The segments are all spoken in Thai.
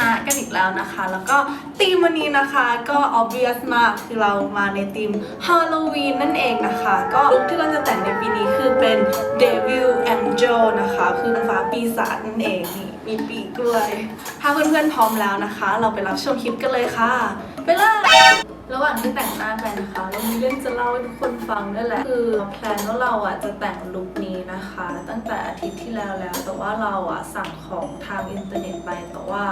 นะกันอีกแล้วนะคะ แล้วก็ธีมวันนี้นะคะก็ obvious มากคือเรามาในธีม Halloween นั่นเองนะคะ ก็ลุคที่เราจะแต่งในปีนี้คือเป็น Devil Angel นะคะ คือฟ้าปีศาจนั่นเองนี่มีปีกด้วย ถ้าเพื่อนๆพร้อมแล้วนะคะ เราไปรับชมคลิปกันเลยค่ะ ไปเลย ระหว่างที่แต่งหน้าไปนะคะเรามีเรื่องจะเล่าให้ทุกคนฟังด้วยแหละคือแพลนว่าเราอะจะแต่งลุคนี้นะคะ ตั้งแต่อาทิตย์ที่แล้วแล้ว แต่ว่าเราอะสั่งของทางอินเทอร์เน็ตไปแต่ว่า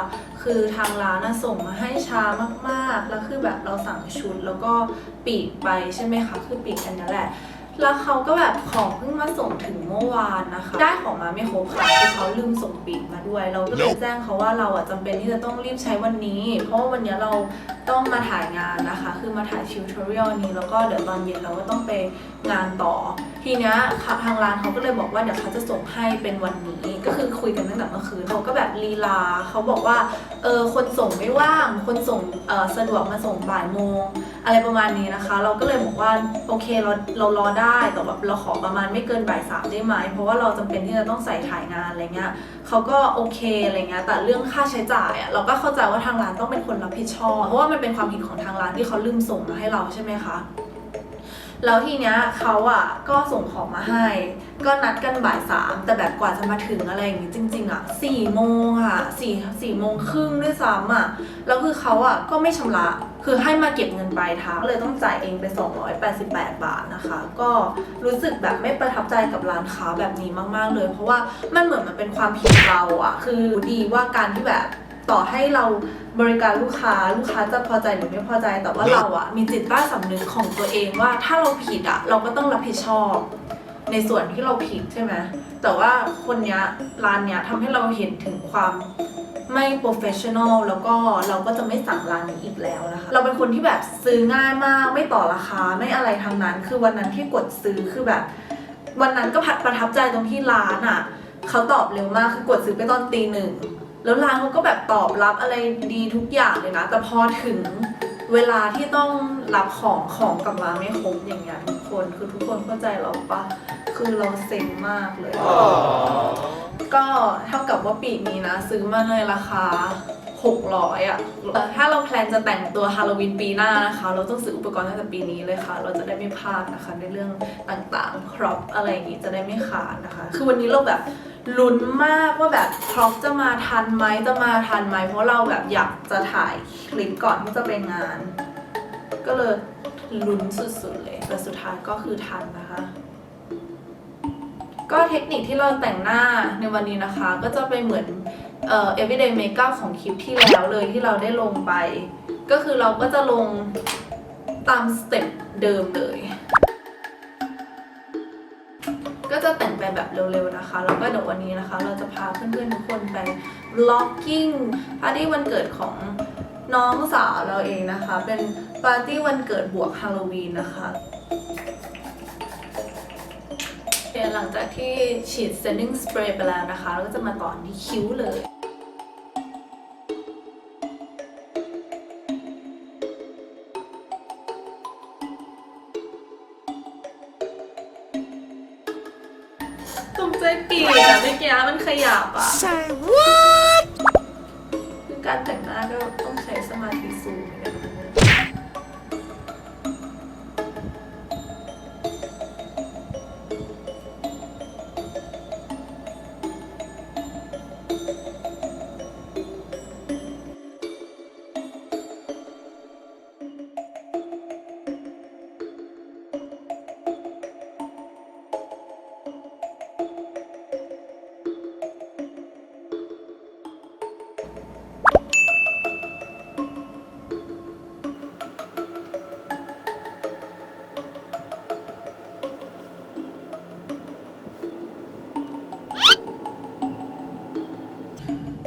คือทางร้านน่ะส่งมาให้ช้ามากๆ แล้วคือแบบเราสั่งชุดแล้วก็ปีกไปใช่ไหมคะคือปีกอันนี้แหละ แล้วเขาก็แบบของเพิ่งมาส่งถึงเมื่อวานนะคะ ได้ของมาไม่ครบค่ะคือเขาลืมส่งปีกมาด้วย เราก็เลยแจ้งเขาว่าเราอะจำเป็นที่จะต้องรีบใช้วันนี้ เพราะว่าวันนี้เราต้องมาถ่ายงานนะคะ คือมาถ่ายชิวทอเรียลนี้แล้วก็เดี๋ยวตอนเย็นเราก็ต้องไปงานต่อ ทีเนี้ยทางร้านเขาก็เลยบอกว่าเดี๋ยวเขาจะส่งให้เป็นวันนี้ ก็คือคุยกันตั้งแต่เมื่อคืนเขาก็แบบลีลาเขาบอกว่าเออคนส่งไม่ว่าง คนส่งเออสะดวกมาส่งบ่ายโมง อะไรประมาณนี้นะคะ เราก็เลยบอกว่าโอเคเราเรารอได้แต่แบบเราขอประมาณไม่เกินบ่ายสามได้ไหมเพราะว่าเราจำเป็นที่จะต้องใส่ถ่ายงานอะไรเงี้ยเขาก็โอเคอะไรเงี้ยแต่เรื่องค่าใช้จ่ายอะเราก็เข้าใจว่าทางร้านต้องเป็นคนรับผิดชอบเพราะว่ามันเป็นความผิดของทางร้านที่เขาลืมส่งมาให้เราใช่ไหมคะ แล้วทีเนี้ยเขาอะก็ส่งของมาให้ ก็นัดกันบ่ายสามแต่แบบกว่าจะมาถึงอะไรอย่างงี้จริง ๆ อะสี่โมงอะสี่สี่โมงครึ่งด้วยซ้ำอะแล้วคือเขาอะก็ไม่ชำระ คือให้มาเก็บเงินปลายทางเลยต้องจ่ายเองไป 288 บาทนะคะ ก็รู้สึกแบบไม่ประทับใจกับร้านค้าแบบนี้มาก ๆ เลย เพราะว่ามันเหมือนมันเป็นความผิดเราอะ คือดีว่าการที่แบบ ต่อให้เราบริการลูกค้าลูกค้าจะพอใจหรือไม่พอใจแต่ว่าเราอะมีจิตใต้สำนึกของตัวเองว่าถ้าเราผิดอะเราก็ต้องรับผิดชอบ ในส่วนที่เราผิดใช่ไหมแต่ว่าคนเนี้ยร้านเนี้ยทำให้เราเห็นถึงความไม่ professional แล้วก็เราก็จะไม่สั่งร้านนี้อีกแล้วนะคะ เราเป็นคนที่แบบซื้อง่ายมาก ไม่ต่อราคาไม่อะไรทั้งนั้น คือวันนั้นที่กดซื้อคือแบบ วันนั้นก็ประทับใจตรงที่ร้านอะ เขาตอบเร็วมากคือกดซื้อไปตอนตีหนึ่ง แล้วร้านเขาก็แบบตอบรับอะไรดีทุกอย่างเลยนะ แต่พอถึงเวลาที่ต้องรับของของกลับมาไม่ครบอย่างเงี้ยทุกคนคือทุกคนเข้าใจเราปะคือเราเซ็งมากเลย ก็เท่ากับว่าปีกนี้นะ ซื้อมาในราคา 600 อะแต่ถ้าเราแพลนจะแต่งตัวฮาโลวีนปีหน้านะคะ เราต้องซื้ออุปกรณ์ตั้งแต่ปีนี้เลยค่ะ เราจะได้ไม่พลาดนะคะในเรื่องต่างๆ ครอปอะไรอย่างนี้จะได้ไม่ขาดนะคะ คือวันนี้เราแบบ ลุ้นมากว่าแบบครอปจะมาทันไหมจะมาทันไหมเพราะเราแบบอยากจะถ่ายคลิปก่อนที่จะไปงาน ก็เลยลุ้นสุดๆเลยแต่สุดท้ายก็คือทันนะคะ ก็เทคนิคที่เราแต่งหน้าในวันนี้นะคะ ก็จะเป็นเหมือนเอ่อ everyday makeup ของคลิปที่แล้วเลยที่เราได้ลงไป ก็คือเราก็จะลงตามสเต็ปเดิมเลย เร็วๆนะคะ แล้วก็เดี๋ยววันนี้นะคะ เราจะพาเพื่อนๆทุกคนไป vlogging ปาร์ตี้วันเกิดของน้องสาวเราเองนะคะ เป็นปาร์ตี้วันเกิดบวกฮาโลวีนนะคะหลังจากที่ฉีดเซนนิ่งสเปรย์ไปแล้วนะคะ เราก็จะมาต่อที่คิ้วเลย ยะมันขยับอะใช่ว้า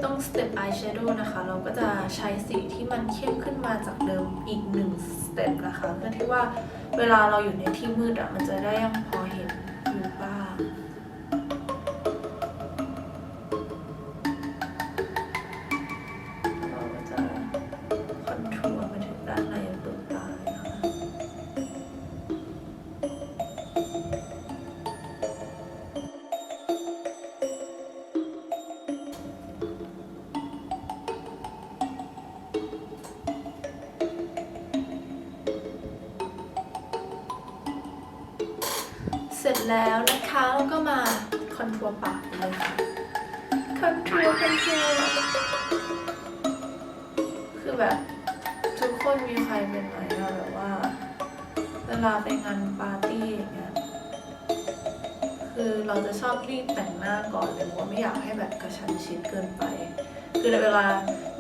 ต้อง step eyeshadow นะคะ เราก็จะใช้สีที่มันเข้มขึ้นมาจากเดิมอีกหนึ่งสเต็ปนะคะ เพื่อที่ว่าเวลาเราอยู่ในที่มืดอะมันจะได้ยังพอ แล้วนะคะแล้วก็มาคอนทัวร์ปากเลยค่ะคอนทัวร์คอนทัวร์คือแบบทุกคนมีใครเป็นไหมอะแบบว่า เวลาไปงานปาร์ตี้อย่างเงี้ยคือเราจะชอบรีบแต่งหน้าก่อนเลยเพราะว่าไม่อยากให้แบบกระชั้นชิดเกินไป คือในเวลา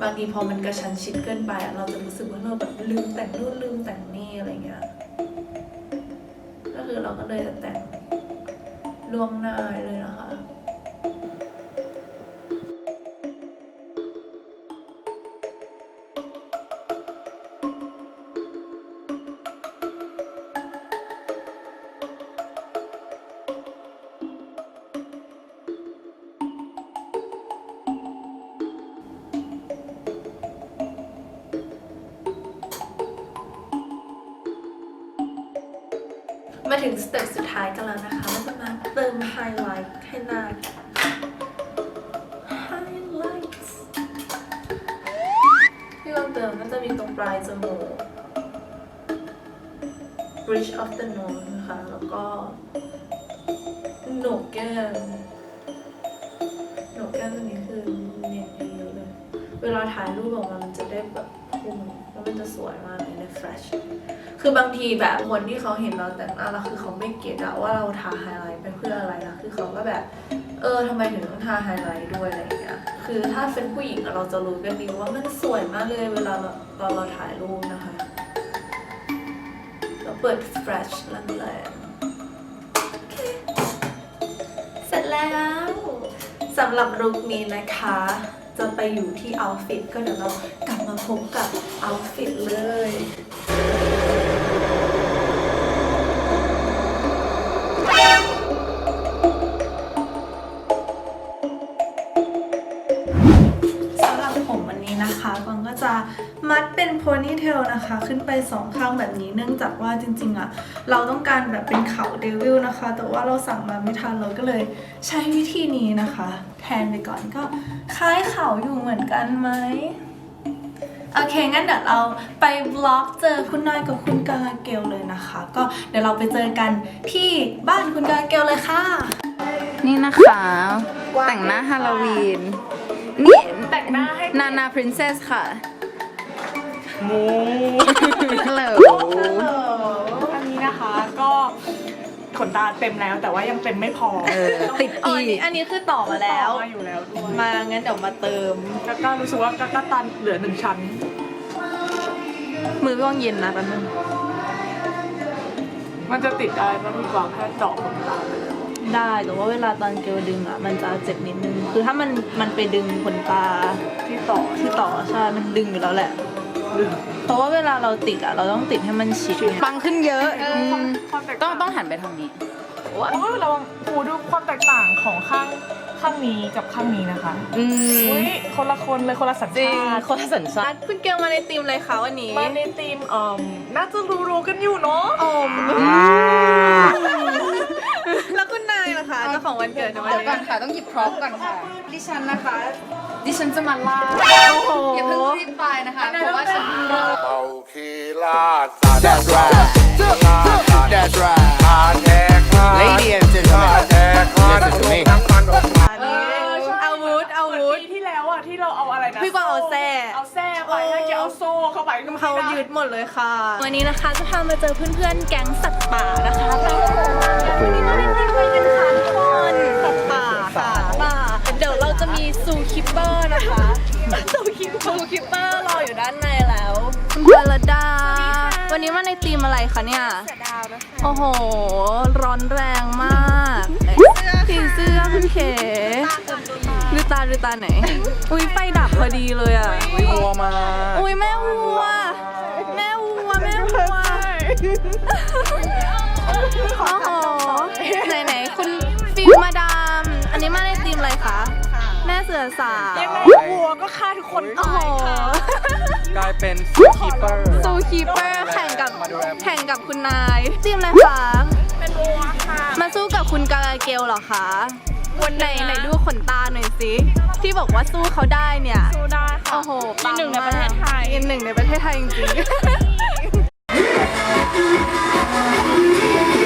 บางทีพอมันกระชั้นชิดเกินไปอะเราจะรู้สึกว่าเราแบบลืมแต่งนู่นลืมแต่งนี่อะไรเงี้ยก็คือเราก็เลยจะแต่ง ล่วงหน้าเลยนะคะ มาถึงสเต็ปสุดท้ายกันแล้วนะคะ ติมไฮไลท์ให้หน้าไฮไลท์ที่เราเติมก็จะมีตรงปลายจมูก bridge of the nose นะคะ แล้วก็โหนกแก้มโหนกแก้มตรงนี้คือเนียนเยอะเลย เวลาถ่ายรูปออกมา มันจะได้แบบพุ่งแล้วมันจะสวยมากเลยในแฟลชคือบางทีแบบคนที่เขาเห็นเราแต่งหน้าแล้วคือเขาไม่เก็ตอะว่าเราทาไฮไลท์ไปเพื่ออะไรนะคือเขาก็แบบ เออทำไมถึงต้องทาไฮไลท์ด้วยอะไรอย่างเงี้ยคือถ้าเป็นผู้หญิงเราจะรู้กันดีว่ามันสวยมากเลยเวลาเราตอนเราถ่ายรูปนะคะเราเปิดแฟลชแรงๆโอเคเสร็จแล้วสำหรับลุคนี้นะคะ จะไปอยู่ที่เอาฟิตก็เดี๋ยวเรากลับมาพบกับเอาฟิตเลยสำหรับผมวันนี้นะคะกวางก็จะมัดเป็นโพนี่เทลนะคะ ขึ้นไปสองข้างแบบนี้เนื่องจากว่าจริง ๆอะเราต้องการแบบเป็นเขาเดวิลนะคะ แต่ว่าเราสั่งมาไม่ทันเราก็เลยใช้วิธีนี้นะคะ นไปก่อนก็คล้ายเขาอยู่เหมือนกันไหมโอเค งั้นเดี๋ยวเราไปบล็อกเจอคุณนายกับคุณกาเกลเลยนะคะ ก็เดี๋ยวเราไปเจอกันที่บ้านคุณกาเกลเลยค่ะ นี่นะคะ แต่งหน้าฮาโลวีน นี่แต่งหน้าให้นานาพรินเซสค่ะมูฮัลโหลอันนี้นะคะก็ ขนตาเต็มแล้ว แต่ว่ายังเต็มไม่พอเออติดอ๋ออีอันนี้ก อันนี้คือต่อมาแล้วมาอยู่แล้วด้วยมางั้นเดี๋ยวมาเติมแล้วก็รู้สึกว่าก็ก็ตันเหลือหนึ่งชั้น มือพี่ว่างเย็นนะแป๊บนึงมันจะติดอะไรมันมีกว่าแค่เจาะขนตาไปเลยได้แต่ว่าเวลาตอนเกลดึงอะ มันจะเจ็บนิดนึง คือถ้ามันมันไปดึงขนตาที่ต่อที่ต่อใช่ มันดึงอยู่แล้วแหละ เพราะว่าเวลาเราติดอะเราต้องติดให้มันชิดไงปังขึ้นเยอะเอออืความมความแตกต้องต่างต้องหันไปทางนี้ โอ้ยเราปูดูความแตกต่างของข้างข้างนี้กับข้างนี้นะคะอืมอุ้ยคนละคนเลยคนละสัญจริงชาติคนละสัญชาติคุณเกลมาในทีมเลยค่ะวันนี้มาในทีมเอ่อน่าจะรู้ๆกันอยู่เนาะ อม แล้วคุณนายล่ะคะเจ้าของวันเกิดในวันเดี๋ยวก่อนี้นค่ะต้องหยิบพร็อพก่อนค่ะ ดิฉันนะคะ ดิฉันจะมาล่าโอ้โหอย่าเพิ่งรีบไปนะคะเพราะว่าฉันรอเมาคีลาสา That's right That's right อาแทก Lady and gentlemen, อาแทก listen to me เข้าไปก็ไม่เขาได้ยึดหมดเลยค่ะ วันนี้นะคะจะพามาเจอเพื่อนๆ แก๊งสัตว์ป่านะคะวันนี้มาเล่นทีมอะไรกันคะทุกคนสัตว์ป่าค่ะป่า เดี๋ยวเราจะมีซูคิปเปอร์นะคะซูคิปซูคิปเปอร์รออยู่ด้านในแล้วคุณพลดา วันนี้มาในทีมอะไรคะเนี่ยโอ้โห ร้อนแรงมากผีเสื้อคุณเข ดูตาดูตาไหน อุ้ยไฟดับพอดีเลยอะวัวมาอุ้ยแม่วัว แม่วัวแม่วัว โอ้โห ไหนไหนๆคุณฟิลมาดาม อันนี้มาในทีมอะไรคะ แม่เสือสาว ยังไงวัวก็ฆ่าทุกคนโอ้โหตายค่ะกลายเป็นซูคีเปอร์ซูคีเปอร์แข่งกับแข่งกับคุณนายทีมอะไรคะ เป็นวัวค่ะมาสู้กับคุณกาลาเกลเหรอคะ วันไหนไหนดูขนตาหน่อยสิที่ บอกว่าสู้เขาได้เนี่ย สู้ได้ค่ะโอ้โหที่หนึ่งในประเทศไทยอีกหนึ่งในประเทศไทยจริงๆ